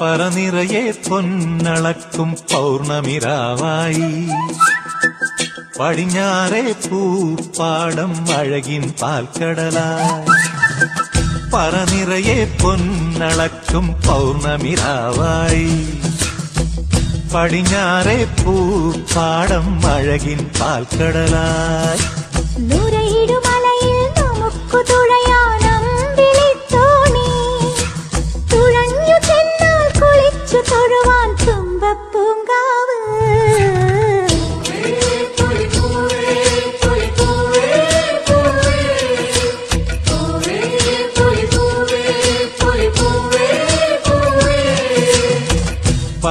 പറനിറയെ പൊന്നളക്കും പൗർണമിരാവായി. പടിഞ്ഞാറെ പൂപ്പാടം അഴകിൻ പാൽക്കടലായി. പറനിറയെ പൊന്നളക്കും പൗർണമിരാവായി. പടിഞ്ഞാറെ പൂപ്പാടം അഴകിൻ പാൽക്കടലായി. നുരയിടുമലയിൽ നമുക്കു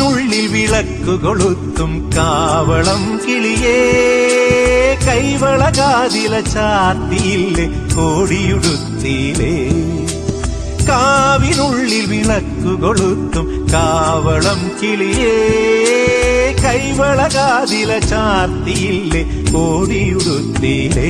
കാവിനുള്ളിൽ വിളക്കുകൊളുത്തും കാവളം കിളിയേ. കൈവളകാതില ചാത്തിയില്ലേ കോടിയുടുത്തിയിലേ കാവിനുള്ളിൽ വിളക്കുകൊളുത്തും കാവളം കിളിയേ. കൈവളകാതില ചാത്തിയില്ലേ കോടിയുടുത്തിയിലേ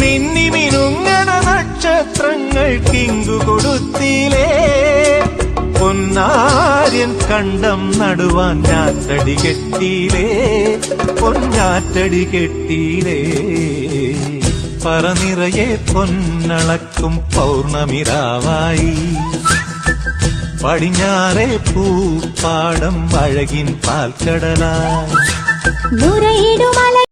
മിന്നി മിനുങ്ങണ കൊടുത്തിലേ പൊന്നാര്യൻ കണ്ടം നടുവാൻ ഞാറ്റടി കെട്ടിയിലേ. പൊന്നാറ്റടി കെട്ടിയിലേ. പറനിറയെ പൊന്നളക്കും പൗർണമിരാവായി. പടിഞ്ഞാറെ പൂപ്പാടം അഴകിൻ പാൽക്കടലായി